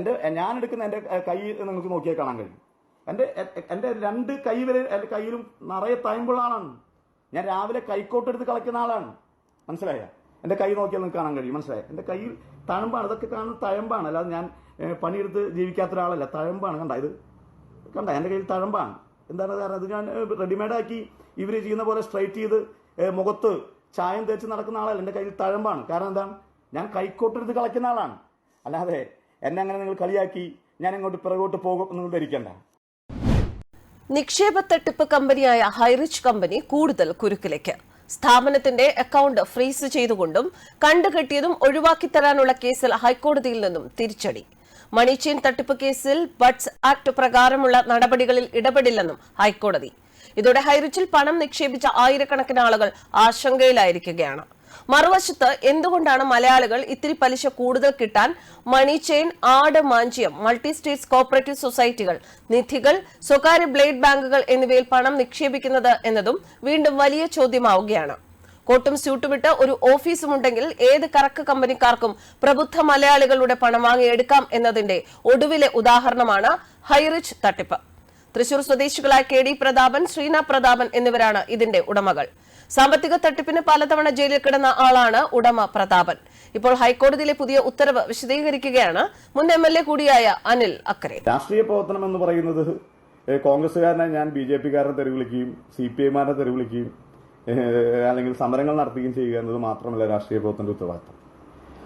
എന്റെ ഞാൻ എടുക്കുന്ന എന്റെ കൈ നിങ്ങൾക്ക് നോക്കിയാൽ കാണാൻ കഴിയും. എന്റെ എന്റെ രണ്ട് കൈ വരെ എന്റെ കയ്യിലും നിറയെ തയമ്പുള്ള ആളാണ്. ഞാൻ രാവിലെ കൈക്കോട്ടെടുത്ത് കളിക്കുന്ന ആളാണ്. മനസ്സിലായ? എന്റെ കൈ നോക്കിയാൽ നിങ്ങൾക്ക് കാണാൻ കഴിയും. മനസ്സിലായ? എന്റെ കയ്യിൽ തഴമ്പാണ്. ഇതൊക്കെ കാണുന്ന തഴമ്പാണ്. അല്ലാതെ ഞാൻ പണിയെടുത്ത് ജീവിക്കാത്ത ഒരാളല്ല. തഴമ്പാണ്. കണ്ട? ഇത് കണ്ട? എന്റെ കയ്യിൽ തഴമ്പാണ്. എന്താണ് കാരണം അത് ഞാൻ റെഡിമെയ്ഡാക്കി ഇവർ ചെയ്യുന്ന പോലെ സ്ട്രൈറ്റ് ചെയ്ത് മുഖത്ത് ചായം തേച്ച് നടക്കുന്ന ആളല്ല. എന്റെ കയ്യിൽ തഴമ്പാണ്. കാരണം എന്താണ്? ഞാൻ കൈക്കോട്ടെടുത്ത് കളിക്കുന്ന ആളാണ്. അല്ലാതെ എന്നെ അങ്ങനെ നിങ്ങൾ കളിയാക്കി ഞാൻ അങ്ങോട്ട് പിറകോട്ട് പോകും എന്ന് ധരിക്കണ്ട. നിക്ഷേപ തട്ടിപ്പ് കമ്പനിയായ ഹൈറിച്ച് കമ്പനി കൂടുതൽ കുരുക്കിലേക്ക്. സ്ഥാപനത്തിന്റെ അക്കൗണ്ട് ഫ്രീസ് ചെയ്തുകൊണ്ടും കണ്ടുകെട്ടിയതും ഒഴിവാക്കി തരാനുള്ള കേസിൽ ഹൈക്കോടതിയിൽ നിന്നും തിരിച്ചടി. മണി ചെയിൻ തട്ടിപ്പ് കേസിൽ ബഡ്സ് ആക്ട് പ്രകാരമുള്ള നടപടികളിൽ ഇടപെടില്ലെന്നും ഹൈക്കോടതി. ഇതോടെ ഹൈറിച്ചിൽ പണം നിക്ഷേപിച്ച ആയിരക്കണക്കിന് ആളുകൾ ആശങ്കയിലായിരിക്കുകയാണ്. മറുവശത്ത് എന്തുകൊണ്ടാണ് മലയാളികൾ ഇത്തിരി പലിശ കൂടുതൽ കിട്ടാൻ മണി ചെയിൻ ആട് മാഞ്ചിയം മൾട്ടി സ്റ്റേറ്റ്സ് കോപ്പറേറ്റീവ് സൊസൈറ്റികൾ നിധികൾ സ്വകാര്യ ബ്ലേഡ് ബാങ്കുകൾ എന്നിവയിൽ പണം നിക്ഷേപിക്കുന്നത് എന്നതും വീണ്ടും വലിയ ചോദ്യമാവുകയാണ്. കോട്ടും സ്യൂട്ടുമിട്ട് ഒരു ഓഫീസും ഉണ്ടെങ്കിൽ ഏത് കറക്ക് കമ്പനിക്കാർക്കും പ്രബുദ്ധ മലയാളികളുടെ പണം വാങ്ങിയെടുക്കാം എന്നതിന്റെ ഒടുവിലെ ഉദാഹരണമാണ് ഹൈറിച്ച് തട്ടിപ്പ്. തൃശൂർ സ്വദേശികളായ കെ ഡി പ്രതാപൻ ശ്രീന പ്രതാപൻ എന്നിവരാണ് ഇതിന്റെ ഉടമകൾ. സാമ്പത്തിക തട്ടിപ്പിന് പലതവണ ജയിലിൽ കിടന്ന ആളാണ് ഉടമ പ്രതാപൻ. ഇപ്പോൾ ഹൈക്കോടതിയിലെ പുതിയ ഉത്തരവ് വിശദീകരിക്കുകയാണ്. മുൻ എം എൽ എ കൂടിയായ അനിൽ അക്കരെ. രാഷ്ട്രീയ പ്രവർത്തനം എന്ന് പറയുന്നത് കോൺഗ്രസ്സുകാരനെ ഞാൻ ബി ജെ പിക്കാരനെ തെറി വിളിക്കുകയും സി പി ഐമാരെ തെറി വിളിക്കുകയും അല്ലെങ്കിൽ സമരങ്ങൾ നടത്തുകയും ചെയ്യുക എന്നത് മാത്രമല്ല രാഷ്ട്രീയ പ്രവർത്തനത്തിന്റെ ഉത്തരവാദിത്തം.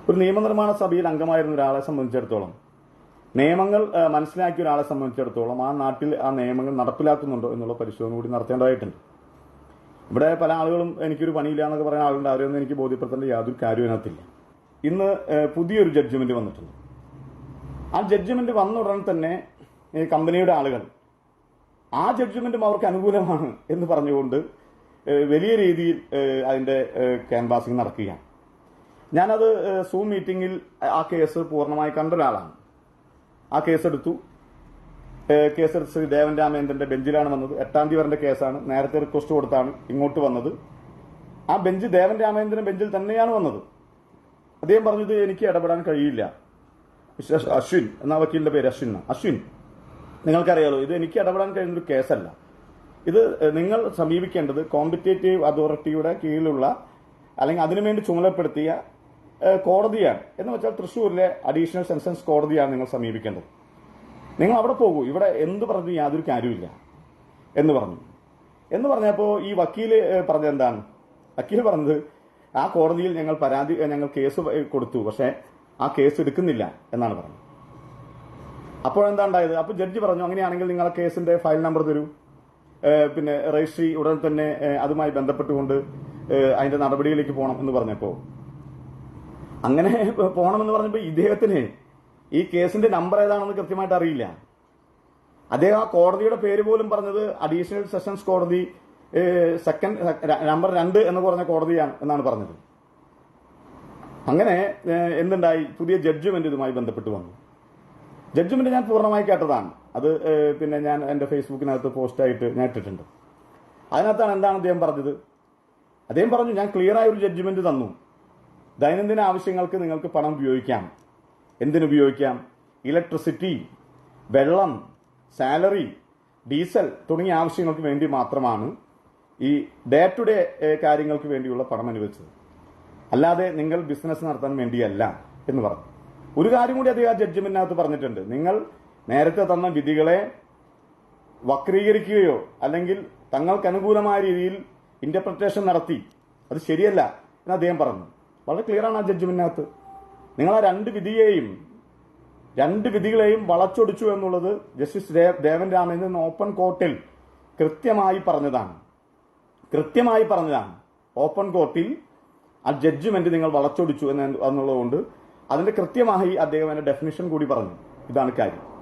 ഒരു നിയമനിർമ്മാണ സഭയിൽ അംഗമായിരുന്ന ഒരാളെ സംബന്ധിച്ചിടത്തോളം നിയമങ്ങൾ മനസ്സിലാക്കിയ ഒരാളെ സംബന്ധിച്ചിടത്തോളം ആ നാട്ടിൽ ആ നിയമങ്ങൾ നടപ്പിലാക്കുന്നുണ്ടോ എന്നുള്ള പരിശോധന കൂടി നടത്തേണ്ടതായിട്ടുണ്ട്. ഇവിടെ പല ആളുകളും എനിക്കൊരു പണിയില്ല എന്നൊക്കെ പറയുന്ന ആളുണ്ട്. അവരെയൊന്നും എനിക്ക് ബോധ്യപ്പെടുത്തേണ്ട യാതൊരു കാര്യവും അതിനകത്തില്ല ഇന്ന് പുതിയൊരു ജഡ്ജ്മെന്റ് വന്നിട്ടുണ്ട്. ആ ജഡ്ജ്മെന്റ് വന്ന ഉടനെ തന്നെ കമ്പനിയുടെ ആളുകൾ ആ ജഡ്ജ്മെന്റും അവർക്ക് അനുകൂലമാണ് എന്ന് പറഞ്ഞുകൊണ്ട് വലിയ രീതിയിൽ അതിന്റെ ക്യാൻവാസിങ് നടക്കുകയാണ്. ഞാനത് സൂം മീറ്റിംഗിൽ ആ കേസ് പൂർണമായി കണ്ട ഒരാളാണ്. ആ കേസെടുത്തു ഏഹ്, കേസെടുത്ത് ശ്രീ ദേവൻ രാമേന്ദ്രന്റെ ബെഞ്ചിലാണ് വന്നത്. എട്ടാം തീയതി വരേണ്ട കേസാണ്. നേരത്തെ റിക്വസ്റ്റ് കൊടുത്താണ് ഇങ്ങോട്ട് വന്നത്. ആ ബെഞ്ച് ദേവൻ രാമേന്ദ്രൻ ബെഞ്ചിൽ തന്നെയാണ് വന്നത്. അദ്ദേഹം പറഞ്ഞത് എനിക്ക് ഇടപെടാൻ കഴിയില്ല. അശ്വിൻ എന്ന വക്കീലിന്റെ പേര് അശ്വിൻ. അശ്വിൻ നിങ്ങൾക്കറിയാലോ ഇത് എനിക്ക് ഇടപെടാൻ കഴിയുന്ന ഒരു കേസല്ല. ഇത് നിങ്ങൾ സമീപിക്കേണ്ടത് കോമ്പറ്റേറ്റീവ് അതോറിറ്റിയുടെ കീഴിലുള്ള അല്ലെങ്കിൽ അതിനുവേണ്ടി ചുമതലപ്പെടുത്തിയ കോടതിയാണ്. എന്ന് വെച്ചാൽ തൃശ്ശൂരിലെ അഡീഷണൽ സെൻസൻസ് കോടതിയാണ് നിങ്ങൾ സമീപിക്കേണ്ടത്. നിങ്ങൾ അവിടെ പോകൂ. ഇവിടെ എന്ത് പറഞ്ഞു യാതൊരു കാര്യമില്ല എന്ന് പറഞ്ഞു. എന്ന് പറഞ്ഞപ്പോൾ ഈ വക്കീൽ പറഞ്ഞത് എന്താണ്? വക്കീൽ പറഞ്ഞത് ആ കോടതിയിൽ ഞങ്ങൾ പരാതി ഞങ്ങൾ കേസ് കൊടുത്തു. പക്ഷേ ആ കേസ് എടുക്കുന്നില്ല എന്നാണ് പറഞ്ഞത്. അപ്പോഴെന്താ ഉണ്ടായത് അപ്പോൾ ജഡ്ജി പറഞ്ഞു അങ്ങനെയാണെങ്കിൽ നിങ്ങൾ കേസിന്റെ ഫയൽ നമ്പർ തരൂ. പിന്നെ രജിസ്ട്രി ഉടൻ തന്നെ അതുമായി ബന്ധപ്പെട്ടുകൊണ്ട് അതിന്റെ നടപടിയിലേക്ക് പോകണം എന്ന് പറഞ്ഞപ്പോൾ അങ്ങനെ പോകണമെന്ന് പറഞ്ഞപ്പോൾ ഇദ്ദേഹത്തിന് ഈ കേസിന്റെ നമ്പർ ഏതാണെന്ന് കൃത്യമായിട്ട് അറിയില്ല. അദ്ദേഹം ആ കോടതിയുടെ പേര് പോലും പറഞ്ഞത് അഡീഷണൽ സെഷൻസ് കോടതി സെക്കൻഡ് നമ്പർ രണ്ട് എന്ന് പറഞ്ഞ കോടതിയാണ് എന്നാണ് പറഞ്ഞത്. അങ്ങനെ എന്തുണ്ടായി? പുതിയ ജഡ്ജ്മെന്റ് ഇതുമായി ബന്ധപ്പെട്ട് വന്നു. ജഡ്ജ്മെന്റ് ഞാൻ പൂർണമായി കേട്ടതാണ്. അത് പിന്നെ ഞാൻ എന്റെ ഫേസ്ബുക്കിനകത്ത് പോസ്റ്റായിട്ട് ഞാൻ ഇട്ടിട്ടുണ്ട്. അതിനകത്താണ് എന്താണ് അദ്ദേഹം പറഞ്ഞത്? അദ്ദേഹം പറഞ്ഞു ഞാൻ ക്ലിയറായ ഒരു ജഡ്ജ്മെന്റ് തന്നു. ദൈനംദിന ആവശ്യങ്ങൾക്ക് നിങ്ങൾക്ക് പണം ഉപയോഗിക്കാം. എന്തിനുപയോഗിക്കാം? ഇലക്ട്രിസിറ്റി വെള്ളം സാലറി ഡീസൽ തുടങ്ങിയ ആവശ്യങ്ങൾക്ക് വേണ്ടി മാത്രമാണ് ഈ ഡേ ടു ഡേ കാര്യങ്ങൾക്ക് വേണ്ടിയുള്ള പണം അനുവദിച്ചത്. അല്ലാതെ നിങ്ങൾ ബിസിനസ് നടത്താൻ വേണ്ടിയല്ല എന്ന് പറഞ്ഞു. ഒരു കാര്യം കൂടി അദ്ദേഹം ജഡ്ജ്മെന്റിനകത്ത് പറഞ്ഞിട്ടുണ്ട്. നിങ്ങൾ നേരത്തെ തന്ന വിധികളെ വക്രീകരിക്കുകയോ അല്ലെങ്കിൽ തങ്ങൾക്ക് അനുകൂലമായ രീതിയിൽ ഇന്റർപ്രിട്ടേഷൻ നടത്തി. അത് ശരിയല്ല എന്ന് അദ്ദേഹം പറഞ്ഞു. വളരെ ക്ലിയർ ആണ് ആ ജഡ്ജ്മെന്റിനകത്ത് നിങ്ങൾ ആ രണ്ട് വിധിയെയും രണ്ട് വിധികളെയും വളച്ചൊടിച്ചു എന്നുള്ളത് ജസ്റ്റിസ് ദേവൻ രാമേന്ദ്രൻ ഓപ്പൺ കോർട്ടിൽ കൃത്യമായി പറഞ്ഞതാണ്. കൃത്യമായി പറഞ്ഞതാണ്. ഓപ്പൺ കോർട്ടിൽ ആ ജഡ്ജ്മെന്റ് നിങ്ങൾ വളച്ചൊടിച്ചു എന്ന് എന്നുള്ളതുകൊണ്ട് അതിന്റെ കൃത്യമായി അദ്ദേഹം അതിന്റെ ഡെഫിനിഷൻ കൂടി പറഞ്ഞു. ഇതാണ് കാര്യം.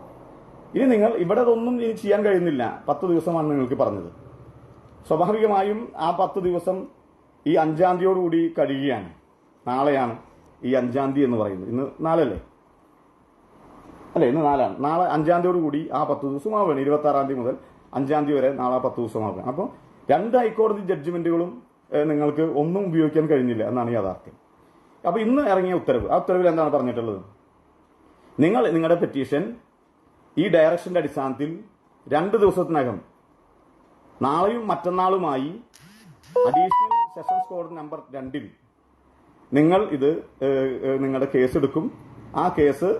ഇനി നിങ്ങൾ ഇവിടെ അതൊന്നും ഇനി ചെയ്യാൻ കഴിയുന്നില്ല. പത്ത് ദിവസമാണ് നിങ്ങൾക്ക് പറഞ്ഞത്. സ്വാഭാവികമായും ആ പത്ത് ദിവസം ഈ അഞ്ചാം തീയതിയോടുകൂടി കഴിയുകയാണ്. നാളെയാണ്. ഈ അഞ്ചാം തീയതി എന്ന് പറയുന്നത്. ഇന്ന് നാലല്ലേ? അല്ലേ ഇന്ന് നാലാണ്. നാളെ അഞ്ചാം തീയതിയോട് കൂടി ആ പത്ത് ദിവസം ആവുകയാണ് ഇരുപത്തി ആറാം തീയതി മുതൽ അഞ്ചാം തീയതി വരെ നാളെ പത്ത് ദിവസം ആവുകയാണ് അപ്പോൾ രണ്ട് ഹൈക്കോടതി ജഡ്ജ്മെന്റുകളും നിങ്ങൾക്ക് ഒന്നും ഉപയോഗിക്കാൻ കഴിഞ്ഞില്ല എന്നാണ് യാഥാർത്ഥ്യം. അപ്പൊ ഇന്ന് ഇറങ്ങിയ ഉത്തരവ് ആ ഉത്തരവിൽ എന്താണ് പറഞ്ഞിട്ടുള്ളത്? നിങ്ങൾ നിങ്ങളുടെ പെറ്റീഷൻ ഈ ഡയറക്ഷന്റെ അടിസ്ഥാനത്തിൽ രണ്ട് ദിവസത്തിനകം നാളെയും മറ്റന്നാളുമായി അഡീഷണൽ സെഷൻസ് കോഡ് നമ്പർ രണ്ടിൽ നിങ്ങൾ ഇത് നിങ്ങളുടെ കേസ് എടുക്കും. ആ കേസ്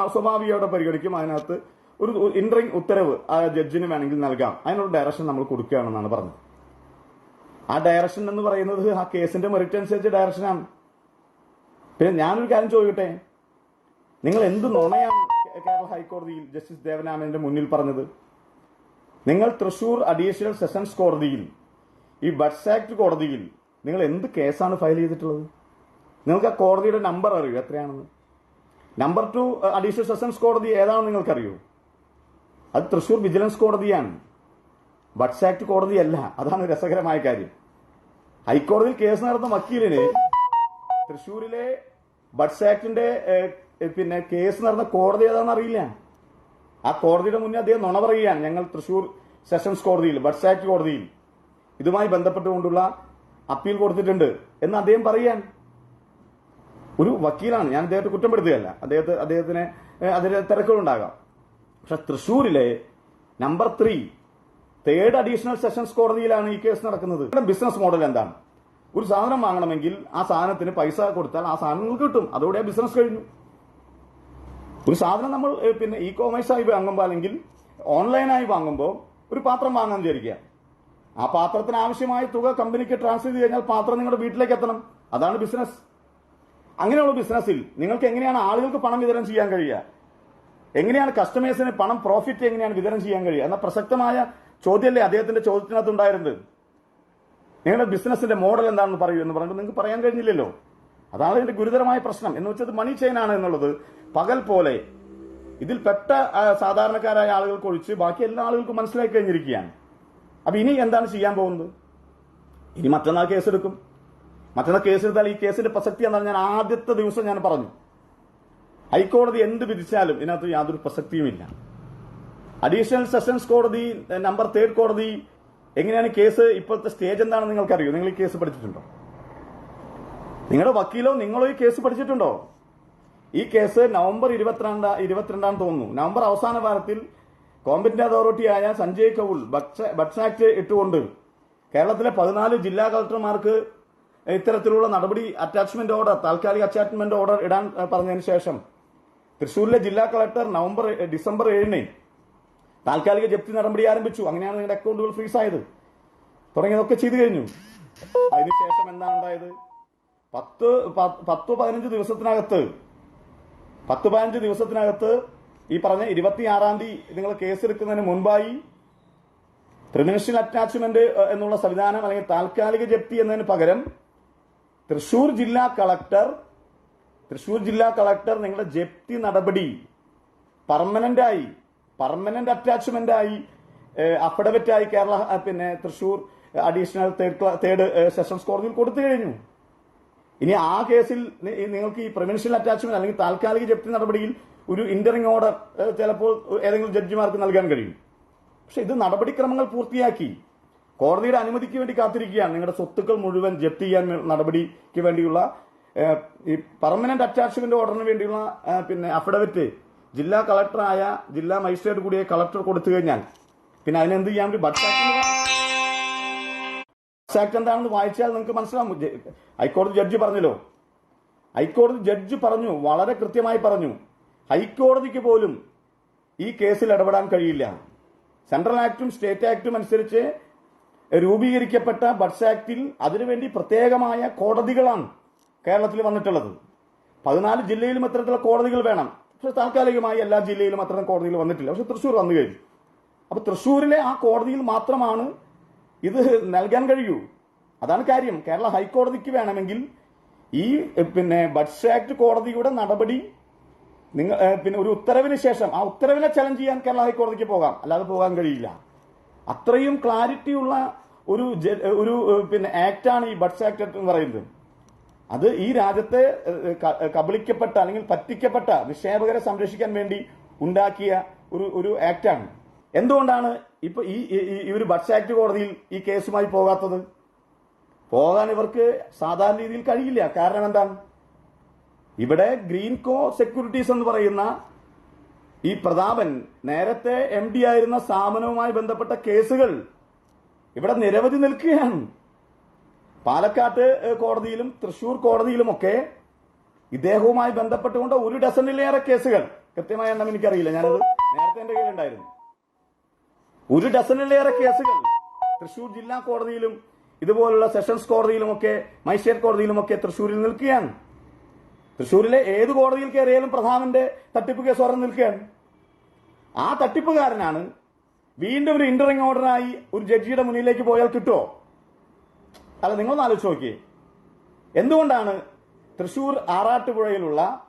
ആ സ്വാഭാവികയോടെ പരിഗണിക്കും. അതിനകത്ത് ഒരു ഇന്ററിങ് ഉത്തരവ് ആ ജഡ്ജിന് വേണമെങ്കിൽ നൽകാം. അതിനുള്ള ഡയറക്ഷൻ നമ്മൾ കൊടുക്കുകയാണെന്നാണ് പറഞ്ഞത്. ആ ഡയറക്ഷൻ എന്ന് പറയുന്നത് ആ കേസിന്റെ മെറിറ്റ് അനുസരിച്ച് ഡയറക്ഷനാണ് പിന്നെ ഞാനൊരു കാര്യം ചോദിക്കട്ടെ? നിങ്ങൾ എന്ത് നുണയാണ് കേരള ഹൈക്കോടതിയിൽ ജസ്റ്റിസ് ദേവനാമന്റെ മുന്നിൽ പറഞ്ഞത്? നിങ്ങൾ തൃശൂർ അഡീഷണൽ സെഷൻസ് കോടതിയിൽ ഈ ബഡ്സ് ആക്ട് കോടതിയിൽ നിങ്ങൾ എന്ത് കേസാണ് ഫയൽ ചെയ്തിട്ടുള്ളത്? നിങ്ങൾക്ക് ആ കോടതിയുടെ നമ്പർ അറിയൂ? എത്രയാണെന്ന്? നമ്പർ ടു അഡീഷണൽ സെഷൻസ് കോടതി ഏതാണെന്ന് നിങ്ങൾക്കറിയൂ? അത് തൃശൂർ വിജിലൻസ് കോടതിയാണ്. ബഡ്സ് ആക്ട് കോടതിയല്ല. അതാണ് രസകരമായ കാര്യം. ഹൈക്കോടതിയിൽ കേസ് നടന്ന വക്കീലിന് തൃശൂരിലെ ബഡ്സ് ആക്ടിന്റെ പിന്നെ കേസ് നടന്ന കോടതി ഏതാണെന്ന് അറിയില്ല. ആ കോടതിയുടെ മുന്നേ അദ്ദേഹം നുണ പറയുകയാണ്. ഞങ്ങൾ തൃശൂർ സെഷൻസ് കോടതിയിൽ ബഡ്സ് ആക്ട് കോടതിയിൽ ഇതുമായി ബന്ധപ്പെട്ടുകൊണ്ടുള്ള അപ്പീൽ കൊടുത്തിട്ടുണ്ട് എന്ന് അദ്ദേഹം പറയാൻ ഒരു വക്കീലാണ്. ഞാൻ അദ്ദേഹത്തെ കുറ്റപ്പെടുത്തുകയല്ല. അദ്ദേഹത്തെ അദ്ദേഹത്തിന് അതിൽ തിരക്കുകളുണ്ടാകാം. പക്ഷെ തൃശൂരിലെ number three third additional sessions കോടതിയിലാണ് ഈ കേസ് നടക്കുന്നത്. ബിസിനസ് മോഡൽ എന്താണ്? ഒരു സാധനം വാങ്ങണമെങ്കിൽ ആ സാധനത്തിന് പൈസ കൊടുത്താൽ ആ സാധനം കിട്ടും. അതോടെ ബിസിനസ് കഴിഞ്ഞു. ഒരു സാധനം നമ്മൾ പിന്നെ ഇ കോമേഴ്സായി വാങ്ങുമ്പോൾ അല്ലെങ്കിൽ ഓൺലൈനായി വാങ്ങുമ്പോൾ ഒരു പാത്രം വാങ്ങാൻ വിചാരിക്കുക. ആ പാത്രത്തിന് ആവശ്യമായ തുക കമ്പനിക്ക് ട്രാൻസ്ഫർ ചെയ്ത് കഴിഞ്ഞാൽ പാത്രം നിങ്ങളുടെ വീട്ടിലേക്ക് എത്തണം. അതാണ് ബിസിനസ്. അങ്ങനെയുള്ള ബിസിനസ്സിൽ നിങ്ങൾക്ക് എങ്ങനെയാണ് ആളുകൾക്ക് പണം വിതരണം ചെയ്യാൻ കഴിയുക? എങ്ങനെയാണ് കസ്റ്റമേഴ്സിന് പണം പ്രോഫിറ്റ് എങ്ങനെയാണ് വിതരണം ചെയ്യാൻ കഴിയുക? എന്ന പ്രസക്തമായ ചോദ്യമല്ലേ അദ്ദേഹത്തിന്റെ ചോദ്യത്തിനകത്ത് ഉണ്ടായിരുന്നത്. നിങ്ങളുടെ ബിസിനസിന്റെ മോഡൽ എന്താണെന്ന് പറയൂ എന്ന് പറഞ്ഞിട്ട് നിങ്ങൾക്ക് പറയാൻ കഴിഞ്ഞില്ലല്ലോ. അതാണ് ഇതിന്റെ ഗുരുതരമായ പ്രശ്നം. എന്ന് വെച്ചത് മണി ചെയിൻ ആണ് എന്നുള്ളത് പകൽ പോലെ ഇതിൽ പെട്ട സാധാരണക്കാരായ ആളുകൾക്ക് ഒഴിച്ച് ബാക്കി എല്ലാ ആളുകൾക്കും മനസ്സിലാക്കി കഴിഞ്ഞിരിക്കുകയാണ്. അപ്പൊ ഇനി എന്താണ് ചെയ്യാൻ പോകുന്നത്? ഇനി മറ്റന്നാൾ കേസെടുക്കും മറ്റന്നാൾ കേസെടുത്താൽ ഈ കേസിന്റെ പ്രസക്തി എന്നാണ് ഞാൻ ആദ്യത്തെ ദിവസം ഞാൻ പറഞ്ഞു. ഹൈക്കോടതി എന്ത് വിധിച്ചാലും ഇതിനകത്ത് യാതൊരു പ്രസക്തിയുമില്ല അഡീഷണൽ സെഷൻസ് കോടതി നമ്പർ തേർഡ് കോടതി എങ്ങനെയാണ് കേസ് ഇപ്പോഴത്തെ സ്റ്റേജ് എന്താണെന്ന് നിങ്ങൾക്കറിയോ? നിങ്ങൾ ഈ കേസ് പഠിച്ചിട്ടുണ്ടോ? നിങ്ങളുടെ വക്കീലോ നിങ്ങളോ ഈ കേസ് പഠിച്ചിട്ടുണ്ടോ? ഈ കേസ് നവംബർ ഇരുപത്തിരണ്ട് ഇരുപത്തിരണ്ടാം തോന്നുന്നു. നവംബർ അവസാന വാരത്തിൽ കോമ്പറ്റന്റ് അതോറിറ്റിയായ സഞ്ജയ് കൌൾ ബഡ്സ് ആക്ട് ഇട്ടുകൊണ്ട് കേരളത്തിലെ പതിനാല് ജില്ലാ കളക്ടർമാർക്ക് ഇത്തരത്തിലുള്ള നടപടി അറ്റാച്ച്മെന്റ് ഓർഡർ താൽക്കാലിക അറ്റാച്ച്മെന്റ് ഓർഡർ ഇടാൻ പറഞ്ഞതിന് ശേഷം തൃശൂരിലെ ജില്ലാ കളക്ടർ നവംബർ ഡിസംബർ ഏഴിന് താൽക്കാലിക ജപ്തി നടപടി ആരംഭിച്ചു. അങ്ങനെയാണ് നിങ്ങളുടെ അക്കൗണ്ടുകൾ ഫ്രീസ് ആയത്. തുടങ്ങിയതൊക്കെ ചെയ്തു കഴിഞ്ഞു. അതിനുശേഷം എന്താണ് ഉണ്ടായത്? പത്ത് പത്തോ പതിനഞ്ച് ദിവസത്തിനകത്ത് പത്ത് പതിനഞ്ച് ദിവസത്തിനകത്ത് ഈ പറഞ്ഞ ഇരുപത്തിയാറാം തീയതി നിങ്ങൾ കേസെടുക്കുന്നതിന് മുൻപായി പ്രിമിനിഷ്യൽ അറ്റാച്ച്മെന്റ് എന്നുള്ള സംവിധാനം അല്ലെങ്കിൽ താൽക്കാലിക ജപ്തി എന്നതിന് പകരം തൃശൂർ ജില്ലാ കളക്ടർ തൃശൂർ ജില്ലാ കളക്ടർ നിങ്ങളുടെ ജപ്തി നടപടി പെർമനന്റ് ആയി പെർമനന്റ് അറ്റാച്ച്മെന്റ് ആയി അഫിഡവിറ്റ് ആയി കേരള പിന്നെ തൃശൂർ അഡീഷണൽ തേർഡ് സെഷൻസ് കോടതിയിൽ കൊടുത്തു കഴിഞ്ഞു. ഇനി ആ കേസിൽ നിങ്ങൾക്ക് ഈ പ്രിവെൻഷൻ അറ്റാച്ച്മെന്റ് അല്ലെങ്കിൽ താൽക്കാലിക ജപ്തി നടപടിയിൽ ഒരു ഇന്ററിംഗ് ഓർഡർ ചിലപ്പോൾ ഏതെങ്കിലും ജഡ്ജിമാർക്ക് നൽകാൻ കഴിയും. പക്ഷെ ഇത് നടപടിക്രമങ്ങൾ പൂർത്തിയാക്കി. കോടതിയുടെ അനുമതിക്ക് വേണ്ടി കാത്തിരിക്കുകയാണ്. നിങ്ങളുടെ സ്വത്തുക്കൾ മുഴുവൻ ജപ്തി ചെയ്യാൻ നടപടിക്ക് വേണ്ടിയുള്ള ഈ പെർമനന്റ് അറ്റാച്ച്മെന്റ് ഓർഡറിന് വേണ്ടിയുള്ള പിന്നെ അഫിഡവിറ്റ് ജില്ലാ കളക്ടറായ ജില്ലാ മജിസ്ട്രേറ്റ് കൂടിയ കളക്ടർ കൊടുത്തു കഴിഞ്ഞാൽ പിന്നെ അതിനെന്ത് ചെയ്യാൻ ബഡ്സ് ആക്ട് എന്താണെന്ന് വായിച്ചാൽ നിങ്ങൾക്ക് മനസ്സിലാവും. ഹൈക്കോടതി ജഡ്ജി പറഞ്ഞല്ലോ. ഹൈക്കോടതി ജഡ്ജ് പറഞ്ഞു വളരെ കൃത്യമായി പറഞ്ഞു ഹൈക്കോടതിക്ക് പോലും ഈ കേസിൽ ഇടപെടാൻ കഴിയില്ല. സെൻട്രൽ ആക്ടും സ്റ്റേറ്റ് ആക്ടും അനുസരിച്ച് രൂപീകരിക്കപ്പെട്ട ബഡ്സ് ആക്ടിൽ അതിനുവേണ്ടി പ്രത്യേകമായ കോടതികളാണ് കേരളത്തിൽ വന്നിട്ടുള്ളത്. പതിനാല് ജില്ലയിലും അത്തരത്തിലുള്ള കോടതികൾ വേണം. പക്ഷെ താൽക്കാലികമായി എല്ലാ ജില്ലയിലും അത്തരം കോടതികൾ വന്നിട്ടില്ല. പക്ഷെ തൃശ്ശൂർ വന്നു കഴിഞ്ഞു. അപ്പൊ തൃശ്ശൂരിലെ ആ കോടതിയിൽ മാത്രമാണ് ഇത് നൽകാൻ കഴിയൂ. അതാണ് കാര്യം. കേരള ഹൈക്കോടതിക്ക് വേണമെങ്കിൽ ഈ പിന്നെ ബഡ്സ് ആക്ട് കോടതിയുടെ നടപടി നിങ്ങൾ പിന്നെ ഒരു ഉത്തരവിന് ശേഷം ആ ഉത്തരവിനെ ചലഞ്ച് ചെയ്യാൻ കേരള ഹൈക്കോടതിക്ക് പോകാം. അല്ലാതെ പോകാൻ കഴിയില്ല. അത്രയും ക്ലാരിറ്റി ഉള്ള ഒരു ഒരു പിന്നെ ആക്ടാണ് ഈ ബഡ്സ് ആക്ട് എന്ന് പറയുന്നത്. അത് ഈ രാജ്യത്തെ കബളിക്കപ്പെട്ട അല്ലെങ്കിൽ പറ്റിക്കപ്പെട്ട നിക്ഷേപകരെ സംരക്ഷിക്കാൻ വേണ്ടി ഉണ്ടാക്കിയ ഒരു ഒരു ആക്ടാണ് എന്തുകൊണ്ടാണ് ഇപ്പൊ ഈ ഒരു ബഡ്സ് ആക്ട് കോടതിയിൽ ഈ കേസുമായി പോകാത്തത്? പോകാൻ ഇവർക്ക് സാധാരണ രീതിയിൽ കഴിയില്ല. കാരണം എന്താണ്? ഇവിടെ ഗ്രീൻ കോ സെക്യൂരിറ്റീസ് എന്ന് പറയുന്ന ഈ പ്രതാപൻ നേരത്തെ എം ഡി ആയിരുന്ന സ്ഥാപനവുമായി ബന്ധപ്പെട്ട കേസുകൾ ഇവിടെ നിരവധി നിൽക്കുകയാണ്. പാലക്കാട്ട് കോടതിയിലും തൃശൂർ കോടതിയിലുമൊക്കെ ഇദ്ദേഹവുമായി ബന്ധപ്പെട്ടുകൊണ്ട് ഒരു ഡസനിലേറെ കേസുകൾ. കൃത്യമായ എണ്ണം എനിക്കറിയില്ല. ഞാനത് നേരത്തെ എന്റെ കയ്യിലുണ്ടായിരുന്നു. ഒരു ഡസനിലേറെ കേസുകൾ തൃശൂർ ജില്ലാ കോടതിയിലും ഇതുപോലുള്ള സെഷൻസ് കോടതിയിലുമൊക്കെ മൈസൂർ കോടതിയിലുമൊക്കെ തൃശൂരിൽ നിൽക്കുകയാണ്. തൃശൂരിലെ ഏത് കോടതിയിൽ കയറിയാലും പ്രധാനന്റെ തട്ടിപ്പ് കേസ് ഉറന്നു നിൽക്കുകയാണ്. ആ തട്ടിപ്പുകാരനാണ് വീണ്ടും ഒരു ഇന്ററിംഗ് ഓർഡറായി ഒരു ജഡ്ജിയുടെ മുന്നിലേക്ക് പോയാൽ കിട്ടുമോ അല്ല നിങ്ങളൊന്ന് ആലോചിച്ച് നോക്കിയേ. എന്തുകൊണ്ടാണ് തൃശൂർ ആറാട്ടുപുഴയിലുള്ള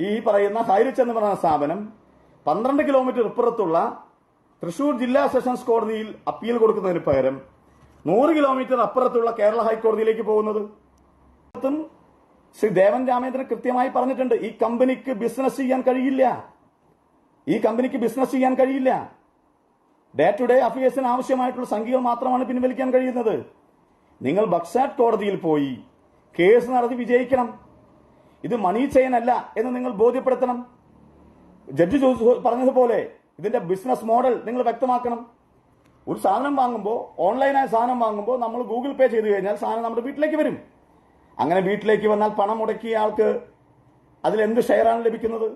ഈ പറയുന്ന ഹൈറിച്ച് എന്ന് പറയുന്ന സ്ഥാപനം പന്ത്രണ്ട് കിലോമീറ്റർ ഇപ്പുറത്തുള്ള തൃശൂർ ജില്ലാ സെഷൻസ് കോടതിയിൽ അപ്പീൽ കൊടുക്കുന്നതിന് പകരം നൂറ് കിലോമീറ്റർ അപ്പുറത്തുള്ള കേരള ഹൈക്കോടതിയിലേക്ക് പോകുന്നത് ും? ശ്രീ ദേവൻ രാമേന്ദ്രൻ കൃത്യമായി പറഞ്ഞിട്ടുണ്ട് ഈ കമ്പനിക്ക് ബിസിനസ് ചെയ്യാൻ കഴിയില്ല. ഈ കമ്പനിക്ക് ബിസിനസ് ചെയ്യാൻ കഴിയില്ല. ഡേ ടു ഡേ അഫയേഴ്സിന് ആവശ്യമായിട്ടുള്ള സംഖ്യകൾ മാത്രമാണ് പിൻവലിക്കാൻ കഴിയുന്നത്. നിങ്ങൾ ബക്സാറ്റ് കോടതിയിൽ പോയി കേസ് നടത്തി വിജയിക്കണം. ഇത് മണി ചെയിൻ അല്ല എന്ന് നിങ്ങൾ ബോധ്യപ്പെടുത്തണം. ജഡ്ജി പറഞ്ഞതുപോലെ ഇതിന്റെ ബിസിനസ് മോഡൽ നിങ്ങൾ വ്യക്തമാക്കണം. ഒരു സാധനം വാങ്ങുമ്പോൾ ഓൺലൈനായി സാധനം വാങ്ങുമ്പോൾ നമ്മൾ ഗൂഗിൾ പേ ചെയ്ത് കഴിഞ്ഞാൽ സാധനം നമ്മുടെ വീട്ടിലേക്ക് വരും. അങ്ങനെ വീട്ടിലേക്ക് വന്നാൽ പണം മുടക്കിയ ആൾക്ക് അതിൽ എന്ത് ഷെയറാണ് ലഭിക്കുന്നത്?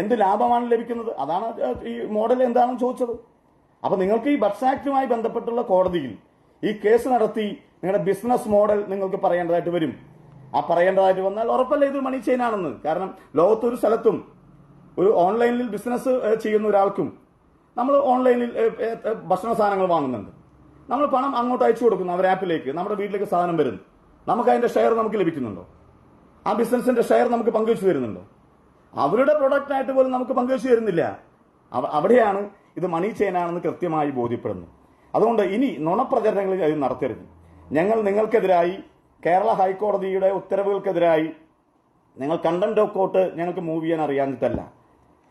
എന്ത് ലാഭമാണ് ലഭിക്കുന്നത്? അതാണ് ഈ മോഡൽ എന്താണെന്ന് ചോദിച്ചത്. അപ്പൊ നിങ്ങൾക്ക് ഈ ബഡ്സ് ആക്ടുമായി ബന്ധപ്പെട്ടുള്ള കോടതിയിൽ ഈ കേസ് നടത്തി നിങ്ങളുടെ ബിസിനസ് മോഡൽ നിങ്ങൾക്ക് പറയേണ്ടതായിട്ട് വരും. ആ പറയേണ്ടതായിട്ട് വന്നാൽ ഉറപ്പല്ല ഇത് മണി ചെയിൻ ആണെന്ന്? കാരണം ലോകത്തൊരു സ്ഥലത്തും ഒരു ഓൺലൈനിൽ ബിസിനസ് ചെയ്യുന്ന ഒരാൾക്കും നമ്മൾ ഓൺലൈനിൽ ഭക്ഷണ സാധനങ്ങൾ വാങ്ങുന്നുണ്ട്. നമ്മൾ പണം അങ്ങോട്ട് അയച്ചു കൊടുക്കുന്നു അവർ ആപ്പിലേക്ക്. നമ്മുടെ വീട്ടിലേക്ക് സാധനം വരുന്നു. നമുക്ക് അതിന്റെ ഷെയർ നമുക്ക് ലഭിക്കുന്നുണ്ടോ? ആ ബിസിനസിന്റെ ഷെയർ നമുക്ക് പങ്കുവെച്ചു തരുന്നുണ്ടോ? അവരുടെ പ്രൊഡക്റ്റായിട്ട് പോലും നമുക്ക് പങ്കുവെച്ചു തരുന്നില്ല. അവിടെയാണ് ഇത് മണി ചെയിനാണെന്ന് കൃത്യമായി ബോധ്യപ്പെടുന്നു. അതുകൊണ്ട് ഇനി നുണപ്രചരണങ്ങൾ ഇത് നടത്തരുത്. ഞങ്ങൾ നിങ്ങൾക്കെതിരായി കേരള ഹൈക്കോടതിയുടെ ഉത്തരവുകൾക്കെതിരായി നിങ്ങൾ കണ്ടന്റ് ഓഫ് കോർട്ട് ഞങ്ങൾക്ക് മൂവ് ചെയ്യാൻ അറിയാഞ്ഞിട്ടല്ല.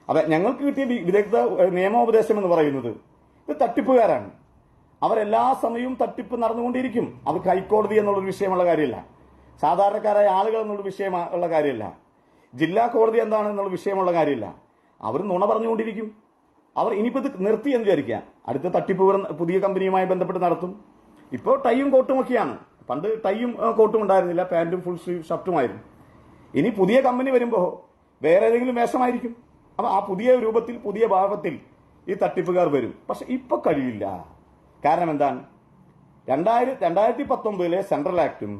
അതെ ഞങ്ങൾക്ക് കിട്ടിയ വിദഗ്ധ നിയമോപദേശം എന്ന് പറയുന്നത് ഇത് തട്ടിപ്പുകാരാണ്. അവരെല്ലാ സമയവും തട്ടിപ്പ് നടന്നുകൊണ്ടിരിക്കും. അവർക്ക് ഹൈക്കോടതി എന്നുള്ളൊരു വിഷയമുള്ള കാര്യമല്ല. സാധാരണക്കാരായ ആളുകൾ എന്നുള്ള വിഷയം ഉള്ള കാര്യമല്ല. ജില്ലാ കോടതി എന്താണ് എന്നുള്ള വിഷയമുള്ള കാര്യമില്ല. അവർ നുണ പറഞ്ഞുകൊണ്ടിരിക്കും. അവർ ഇനിയിപ്പോൾ ഇത് നിർത്തി എന്ന് വിചാരിക്കുക. അടുത്ത തട്ടിപ്പ് പുതിയ കമ്പനിയുമായി ബന്ധപ്പെട്ട് നടത്തും. ഇപ്പോൾ ടൈയും കോട്ടും ഒക്കെയാണ്. പണ്ട് ടൈയും കോട്ടും ഉണ്ടായിരുന്നില്ല. പാന്റും ഫുൾ സ്ലീവ് ഷർട്ടുമായിരുന്നു ഇനി പുതിയ കമ്പനി വരുമ്പോൾ വേറെ ഏതെങ്കിലും വേഷമായിരിക്കും. അപ്പം ആ പുതിയ രൂപത്തിൽ പുതിയ ഭാവത്തിൽ ഈ തട്ടിപ്പുകാർ വരും. പക്ഷെ ഇപ്പൊ കഴിയില്ല. കാരണം എന്താണ് രണ്ടായിരത്തി രണ്ടായിരത്തി പത്തൊമ്പതിലെ സെൻട്രൽ ആക്ടും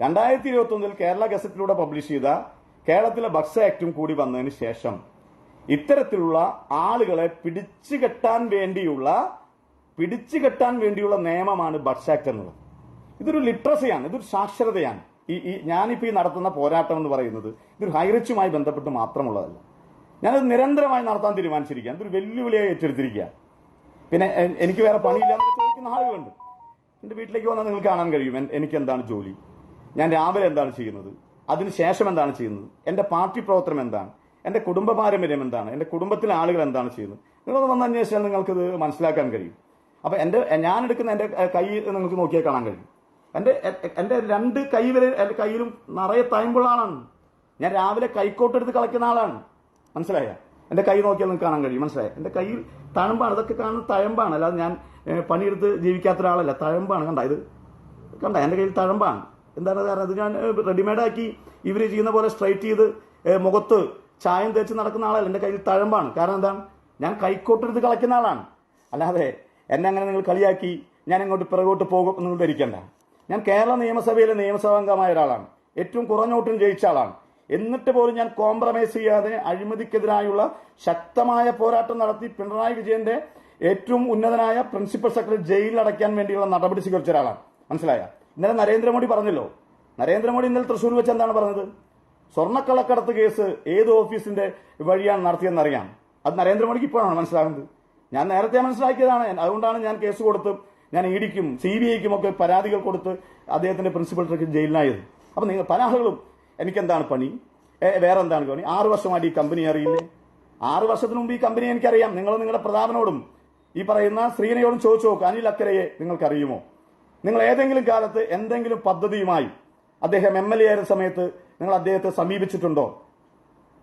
രണ്ടായിരത്തി ഇരുപത്തി ഒന്നിൽ കേരള ഗസറ്റിലൂടെ പബ്ലിഷ് ചെയ്ത കേരളത്തിലെ ബക്സ ആക്ടും കൂടി വന്നതിന് ശേഷം ഇത്തരത്തിലുള്ള ആളുകളെ പിടിച്ചു കെട്ടാൻ വേണ്ടിയുള്ള പിടിച്ചു കെട്ടാൻ വേണ്ടിയുള്ള നിയമമാണ് ബക്സ് ആക്ട് എന്നുള്ളത് ഇതൊരു ലിറ്ററസിയാണ് ഇതൊരു സാക്ഷരതയാണ്. ഈ ഈ ഞാനിപ്പോൾ ഈ നടത്തുന്ന പോരാട്ടം എന്ന് പറയുന്നത് ഇതൊരു ഹൈറിച്ചുമായി ബന്ധപ്പെട്ട് മാത്രമുള്ളതല്ല. ഞാനത് നിരന്തരമായി നടത്താൻ തീരുമാനിച്ചിരിക്കുകയാണ്. ഇതൊരു വെല്ലുവിളിയായി ഏറ്റെടുത്തിരിക്കുക പിന്നെ എനിക്ക് വേറെ പണിയില്ല എന്നൊക്കെ ചോദിക്കുന്ന ആളുകളുണ്ട്. എന്റെ വീട്ടിലേക്ക് വന്നാൽ നിങ്ങൾക്ക് കാണാൻ കഴിയും. എനിക്ക് എന്താണ് ജോലി? ഞാൻ രാവിലെ എന്താണ് ചെയ്യുന്നത്? അതിനുശേഷം എന്താണ് ചെയ്യുന്നത്? എന്റെ പാർട്ടി പ്രവർത്തനം എന്താണ്? എന്റെ കുടുംബ പാരമ്പര്യം എന്താണ്? എന്റെ കുടുംബത്തിലെ ആളുകൾ എന്താണ് ചെയ്യുന്നത്? നിങ്ങളൊന്ന് വന്ന് അന്വേഷിച്ചാൽ നിങ്ങൾക്കത് മനസ്സിലാക്കാൻ കഴിയും. അപ്പൊ എന്റെ ഞാൻ എടുക്കുന്ന എന്റെ കൈ നിങ്ങൾക്ക് നോക്കിയാൽ കാണാൻ കഴിയും. എന്റെ എന്റെ രണ്ട് കൈ വരെ എന്റെ കയ്യിലും നിറയെ തയമ്പുള്ള ആളാണ്. ഞാൻ രാവിലെ കൈക്കോട്ടെടുത്ത് കളിക്കുന്ന ആളാണ്. മനസ്സിലായ? എന്റെ കൈ നോക്കിയാൽ നിങ്ങൾക്ക് കാണാൻ കഴിയും. മനസ്സിലായി? എന്റെ കയ്യിൽ തഴമ്പാണ്. ഇതൊക്കെ കാണുന്ന തഴമ്പാണ്. അല്ലാതെ ഞാൻ പണിയെടുത്ത് ജീവിക്കാത്ത ഒരാളല്ല. തഴമ്പാണ്. കണ്ട? ഇത് കണ്ട? എന്റെ കയ്യിൽ തഴമ്പാണ്. എന്താണ് കാരണം? ഇത് ഞാൻ റെഡിമെയ്ഡാക്കി ഇവർ ചെയ്യുന്ന പോലെ സ്ട്രൈറ്റ് ചെയ്ത് മുഖത്ത് ചായം തേച്ച് നടക്കുന്ന ആളല്ല. എന്റെ കയ്യിൽ തഴമ്പാണ്. കാരണം എന്താണ്? ഞാൻ കൈക്കോട്ടെടുത്ത് കളയ്ക്കുന്ന ആളാണ്. അല്ലാതെ എന്നെ അങ്ങനെ നിങ്ങൾ കളിയാക്കി ഞാൻ ഇങ്ങോട്ട് പിറകോട്ട് പോകും നിങ്ങൾ ധരിക്കണ്ട. ഞാൻ കേരള നിയമസഭയിലെ നിയമസഭാംഗമായ ഒരാളാണ്. ഏറ്റവും കുറഞ്ഞ വോട്ടിന് ജയിച്ച ആളാണ്. എന്നിട്ട് പോലും ഞാൻ കോംപ്രമൈസ് ചെയ്യാതെ അഴിമതിക്കെതിരായുള്ള ശക്തമായ പോരാട്ടം നടത്തി പിണറായി വിജയന്റെ ഏറ്റവും ഉന്നതനായ പ്രിൻസിപ്പൽ സെക്രട്ടറി ജയിലിൽ അടയ്ക്കാൻ വേണ്ടിയുള്ള നടപടി സ്വീകരിച്ച ഒരാളാണ്. മനസ്സിലായ? ഇന്നലെ നരേന്ദ്രമോദി പറഞ്ഞല്ലോ. നരേന്ദ്രമോദി ഇന്നലെ തൃശ്ശൂർ വെച്ച് എന്താണ് പറഞ്ഞത്? സ്വർണക്കള്ളക്കടത്ത് കേസ് ഏത് ഓഫീസിന്റെ വഴിയാണ് നടത്തിയെന്നറിയാം അത് നരേന്ദ്രമോദിക്ക് ഇപ്പോഴാണ് മനസ്സിലാകുന്നത്. ഞാൻ നേരത്തെ മനസ്സിലാക്കിയതാണ്. അതുകൊണ്ടാണ് ഞാൻ കേസ് കൊടുത്ത് ഞാൻ ഇ ഡിക്കും സി ബി ഐക്കും ഒക്കെ പരാതികൾ കൊടുത്ത് അദ്ദേഹത്തിന്റെ പ്രിൻസിപ്പൽ സെക്രട്ടറി ജയിലിലായത് അപ്പൊ നിങ്ങൾ പല ആളുകളും എനിക്കെന്താണ് പണി? വേറെ എന്താണ് പണി? ആറു വർഷമായിട്ട് ഈ കമ്പനി അറിയില്ലേ ആറു വർഷത്തിന് മുമ്പ് ഈ കമ്പനി എനിക്കറിയാം. നിങ്ങൾ നിങ്ങളുടെ പ്രതാപനോടും ഈ പറയുന്ന ശ്രീനയോടും ചോദിച്ചു നോക്കുക അനിൽ അക്കരയെ നിങ്ങൾക്കറിയുമോ? നിങ്ങൾ ഏതെങ്കിലും കാലത്ത് എന്തെങ്കിലും പദ്ധതിയുമായി അദ്ദേഹം എം എൽ എ ആയിരുന്ന സമയത്ത് നിങ്ങൾ അദ്ദേഹത്തെ സമീപിച്ചിട്ടുണ്ടോ?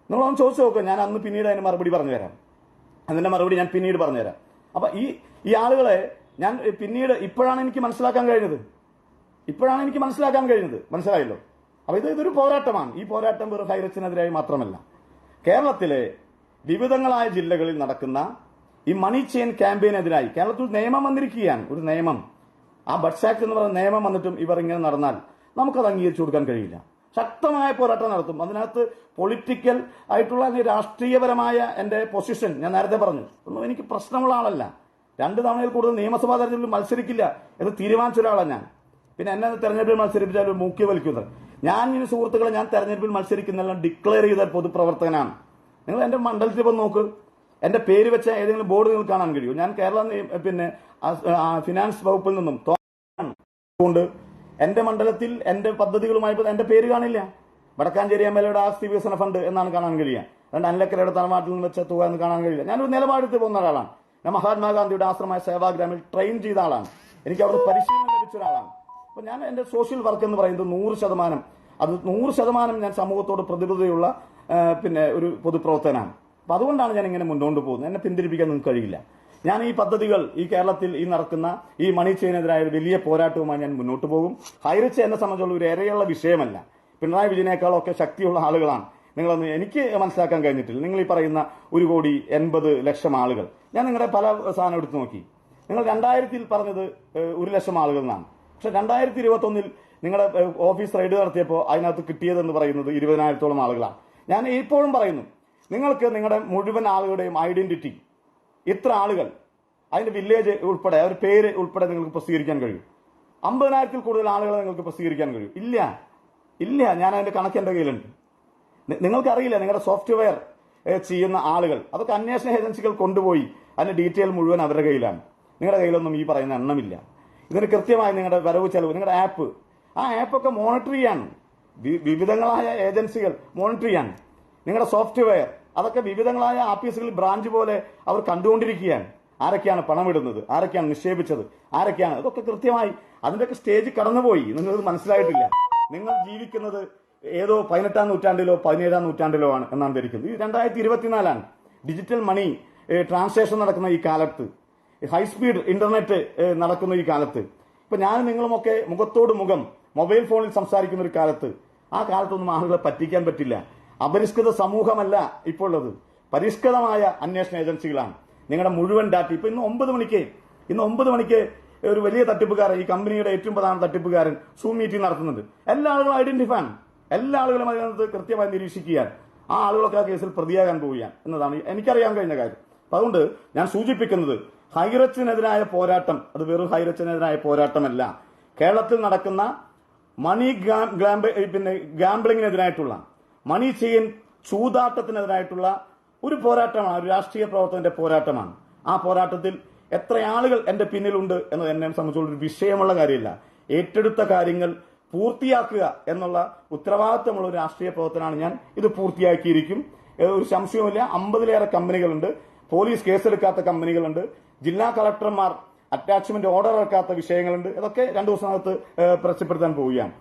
നിങ്ങളൊന്ന് ചോദിച്ചു നോക്കുക ഞാൻ അന്ന് പിന്നീട് അതിന് മറുപടി പറഞ്ഞു തരാം. അതിന്റെ മറുപടി ഞാൻ പിന്നീട് പറഞ്ഞു പറഞ്ഞുതരാം അപ്പൊ ഈ ഈ ആളുകളെ ഞാൻ പിന്നീട് ഇപ്പോഴാണ് എനിക്ക് മനസ്സിലാക്കാൻ കഴിഞ്ഞത്. ഇപ്പോഴാണ് എനിക്ക് മനസ്സിലാക്കാൻ കഴിഞ്ഞത്. മനസ്സിലായല്ലോ? അപ്പൊ ഇത് ഇതൊരു പോരാട്ടമാണ്. ഈ പോരാട്ടം വെറും ഹൈറച്ചിനെതിരായി മാത്രമല്ല. കേരളത്തിലെ വിവിധങ്ങളായ ജില്ലകളിൽ നടക്കുന്ന ഈ മണി ചെയിൻ ക്യാമ്പയിനെതിരായി കേരളത്തിൽ നിയമം വന്നിരിക്കുകയാണ്. ഒരു നിയമം. ആ ബഡ്സ് ആക്ട് എന്ന് പറയുന്ന നിയമം വന്നിട്ടും ഇവർ ഇങ്ങനെ നടന്നാൽ നമുക്കത് അംഗീകരിച്ചു കൊടുക്കാൻ കഴിയില്ല. ശക്തമായ പോരാട്ടം നടത്തും. അതിനകത്ത് പൊളിറ്റിക്കൽ ആയിട്ടുള്ള രാഷ്ട്രീയപരമായ എന്റെ പൊസിഷൻ ഞാൻ നേരത്തെ പറഞ്ഞു. ഒന്നും എനിക്ക് പ്രശ്നമുള്ള ആളല്ല. രണ്ട് തവണയിൽ കൂടുതൽ നിയമസഭാ തെരഞ്ഞെടുപ്പിൽ മത്സരിക്കില്ല എന്ന് തീരുമാനിച്ച ഒരാളാണ് ഞാൻ. പിന്നെ എന്നെ തെരഞ്ഞെടുപ്പിൽ മത്സരിപ്പിച്ചാൽ മൂക്കി വലിക്കുന്നത് ഞാൻ ഇനി സുഹൃത്തുക്കളെ ഞാൻ തെരഞ്ഞെടുപ്പിൽ മത്സരിക്കുന്നെല്ലാം ഡിക്ലെയർ ചെയ്ത പൊതുപ്രവർത്തകനാണ്. നിങ്ങൾ എന്റെ മണ്ഡലത്തിൽ ഇപ്പം നോക്ക്. എന്റെ പേര് വെച്ച ഏതെങ്കിലും ബോർഡ് നിങ്ങൾ കാണാൻ കഴിയും. ഞാൻ കേരള പിന്നെ ഫിനാൻസ് വകുപ്പിൽ നിന്നും കൊണ്ട് എന്റെ മണ്ഡലത്തിൽ എന്റെ പദ്ധതികളുമായി എന്റെ പേര് കാണില്ല. വടക്കാഞ്ചേരി എം എൽ എയുടെ ആസ്തി വികസന ഫണ്ട് എന്നാണ് കാണാൻ കഴിയുക. രണ്ട് അനിലക്കരയുടെ തലമാട്ടിൽ നിന്ന് വെച്ച തുക എന്ന് കാണാൻ കഴിയില്ല ഞാനൊരു നിലപാടെടുത്ത് പോകുന്ന ഒരാളാണ്. ഞാൻ മഹാത്മാഗാന്ധിയുടെ ആശ്രമമായ സേവാഗ്രാമിൽ ട്രെയിൻ ചെയ്ത ആളാണ്. എനിക്ക് അവിടെ പരിശീലനം ലഭിച്ച ഒരാളാണ്. അപ്പൊ ഞാൻ എന്റെ സോഷ്യൽ വർക്ക് എന്ന് പറയുന്നത് നൂറ് ശതമാനം. അത് നൂറ് ശതമാനം ഞാൻ സമൂഹത്തോട് പ്രതിബദ്ധതയുള്ള പിന്നെ ഒരു പൊതുപ്രവർത്തനമാണ്. അപ്പൊ അതുകൊണ്ടാണ് ഞാൻ ഇങ്ങനെ മുന്നോട്ട് പോകുന്നത്. എന്നെ പിന്തിരിപ്പിക്കാൻ നിങ്ങൾക്ക് കഴിയില്ല. ഞാൻ ഈ പദ്ധതികൾ ഈ കേരളത്തിൽ ഈ നടക്കുന്ന ഈ മണി ചെയിനെതിരായ വലിയ പോരാട്ടവുമായി ഞാൻ മുന്നോട്ട് പോകും. ഹൈറിച്ച് എന്നെ സംബന്ധിച്ചുള്ള ഒരു ഇരയുള്ള വിഷയമല്ല. പിണറായി വിജയനേക്കാളൊക്കെ ശക്തിയുള്ള ആളുകളാണ്. നിങ്ങളൊന്ന് എനിക്ക് മനസ്സിലാക്കാൻ കഴിഞ്ഞിട്ടില്ല. നിങ്ങൾ ഈ പറയുന്ന ഒരു കോടി എൺപത് ലക്ഷം ആളുകൾ. ഞാൻ നിങ്ങളുടെ പല സാധനം എടുത്തു നോക്കി. നിങ്ങൾ രണ്ടായിരത്തിൽ പറഞ്ഞത് ഒരു ലക്ഷം ആളുകൾ എന്നാണ് പക്ഷെ രണ്ടായിരത്തി ഇരുപത്തി ഒന്നിൽ നിങ്ങളുടെ ഓഫീസ് റെയ്ഡ് നടത്തിയപ്പോൾ അതിനകത്ത് കിട്ടിയതെന്ന് പറയുന്നത് ഇരുപതിനായിരത്തോളം ആളുകളാണ്. ഞാൻ ഇപ്പോഴും പറയുന്നു നിങ്ങൾക്ക് നിങ്ങളുടെ മുഴുവൻ ആളുകളുടെയും ഐഡന്റിറ്റി ഇത്ര ആളുകൾ അതിന്റെ വില്ലേജ് ഉൾപ്പെടെ അവർ പേര് ഉൾപ്പെടെ നിങ്ങൾക്ക് പ്രസിദ്ധീകരിക്കാൻ കഴിയും. അമ്പതിനായിരത്തിൽ കൂടുതൽ ആളുകളെ നിങ്ങൾക്ക് പ്രസിദ്ധീകരിക്കാൻ കഴിയും. ഇല്ല ഇല്ല ഞാൻ അതിന്റെ കണക്ക് എന്റെ കയ്യിലുണ്ട്. നിങ്ങൾക്കറിയില്ല നിങ്ങളുടെ സോഫ്റ്റ്വെയർ ചെയ്യുന്ന ആളുകൾ അതൊക്കെ അന്വേഷണ ഏജൻസികൾ കൊണ്ടുപോയി അതിന്റെ ഡീറ്റെയിൽ മുഴുവൻ അവരുടെ കയ്യിലാണ്. നിങ്ങളുടെ കയ്യിലൊന്നും ഈ പറയുന്ന എണ്ണമില്ല. ഇതിന് കൃത്യമായി നിങ്ങളുടെ വരവ് ചെലവ് നിങ്ങളുടെ ആപ്പ് ആ ആപ്പൊക്കെ മോണിറ്റർ ചെയ്യാണ്. വിവിധങ്ങളായ ഏജൻസികൾ മോണിറ്റർ ചെയ്യാണ്. നിങ്ങളുടെ സോഫ്റ്റ്വെയർ അതൊക്കെ വിവിധങ്ങളായ ആഫീസുകളിൽ ബ്രാഞ്ച് പോലെ അവർ കണ്ടുകൊണ്ടിരിക്കുകയാണ്. ആരൊക്കെയാണ് പണമിടുന്നത്? ആരൊക്കെയാണ് നിക്ഷേപിച്ചത്? ആരൊക്കെയാണ്? അതൊക്കെ കൃത്യമായി അതിന്റെയൊക്കെ സ്റ്റേജ് കടന്നുപോയി. നിങ്ങൾക്ക് മനസ്സിലായിട്ടില്ല. നിങ്ങൾ ജീവിക്കുന്നത് ഏതോ പതിനെട്ടാം നൂറ്റാണ്ടിലോ പതിനേഴാം നൂറ്റാണ്ടിലോ ആണ് എന്നാണ് ധരിക്കുന്നത്. ഇത് രണ്ടായിരത്തി ഇരുപത്തിനാലാണ്. ഡിജിറ്റൽ മണി ട്രാൻസാക്ഷൻ നടക്കുന്ന ഈ കാലത്ത്. ഹൈസ്പീഡ് ഇന്റർനെറ്റ് നടക്കുന്ന ഈ കാലത്ത്. ഇപ്പൊ ഞാൻ നിങ്ങളുമൊക്കെ മുഖത്തോട് മുഖം മൊബൈൽ ഫോണിൽ സംസാരിക്കുന്ന ഒരു കാലത്ത്. ആ കാലത്തൊന്നും ആളുകളെ പറ്റിക്കാൻ പറ്റില്ല. അപരിഷ്കൃത സമൂഹമല്ല ഇപ്പോൾ ഉള്ളത് പരിഷ്കൃതമായ അന്വേഷണ ഏജൻസികളാണ്. നിങ്ങളുടെ മുഴുവൻ ഡാറ്റ ഇപ്പൊ ഇന്ന് ഒമ്പത് മണിക്ക് ഇന്ന് ഒമ്പത് മണിക്ക് ഒരു വലിയ തട്ടിപ്പുകാരൻ ഈ കമ്പനിയുടെ ഏറ്റവും പ്രധാന തട്ടിപ്പുകാരൻ സൂം മീറ്റിംഗ് നടത്തുന്നുണ്ട്. എല്ലാ ആളുകളും ഐഡന്റിഫൈ ആണ്. എല്ലാ ആളുകളും അതിനകത്ത് കൃത്യമായി നിരീക്ഷിക്കുകയാണ്. ആ ആളുകളൊക്കെ ആ കേസിൽ പ്രതിയാകാൻ പോവുകയാണ്. എന്നതാണ് എനിക്കറിയാൻ കഴിഞ്ഞ കാര്യം. അതുകൊണ്ട് ഞാൻ സൂചിപ്പിക്കുന്നത് ഹൈറച്ചിനെതിരായ പോരാട്ടം അത് വെറും ഹൈറച്ചിനെതിരായ പോരാട്ടമല്ല. കേരളത്തിൽ നടക്കുന്ന മണി പിന്നെ ഗാംബ്ലിങ്ങിനെതിരായിട്ടുള്ള മണി ചെയിൻ ചൂതാട്ടത്തിനെതിരായിട്ടുള്ള ഒരു പോരാട്ടമാണ് ഒരു രാഷ്ട്രീയ പ്രവർത്തകന്റെ പോരാട്ടമാണ്. ആ പോരാട്ടത്തിൽ എത്ര ആളുകൾ എന്റെ പിന്നിലുണ്ട് എന്ന് എന്നെ സംബന്ധിച്ചുള്ള ഒരു വിഷയമുള്ള കാര്യമില്ല. ഏറ്റെടുത്ത കാര്യങ്ങൾ പൂർത്തിയാക്കുക എന്നുള്ള ഉത്തരവാദിത്തമുള്ള ഒരു രാഷ്ട്രീയ പ്രവർത്തനമാണ് ഞാൻ. ഇത് പൂർത്തിയാക്കിയിരിക്കും. ഒരു സംശയവുമില്ല. അമ്പതിലേറെ കമ്പനികളുണ്ട്. പോലീസ് കേസെടുക്കാത്ത കമ്പനികളുണ്ട്. ജില്ലാ കളക്ടർമാർ അറ്റാച്ച്മെന്റ് ഓർഡർ ഇറക്കാത്ത വിഷയങ്ങളുണ്ട്. ഇതൊക്കെ രണ്ടു ദിവസത്തിനകത്ത് പ്രശ്നപ്പെടുത്താൻ പോവുകയാണ്.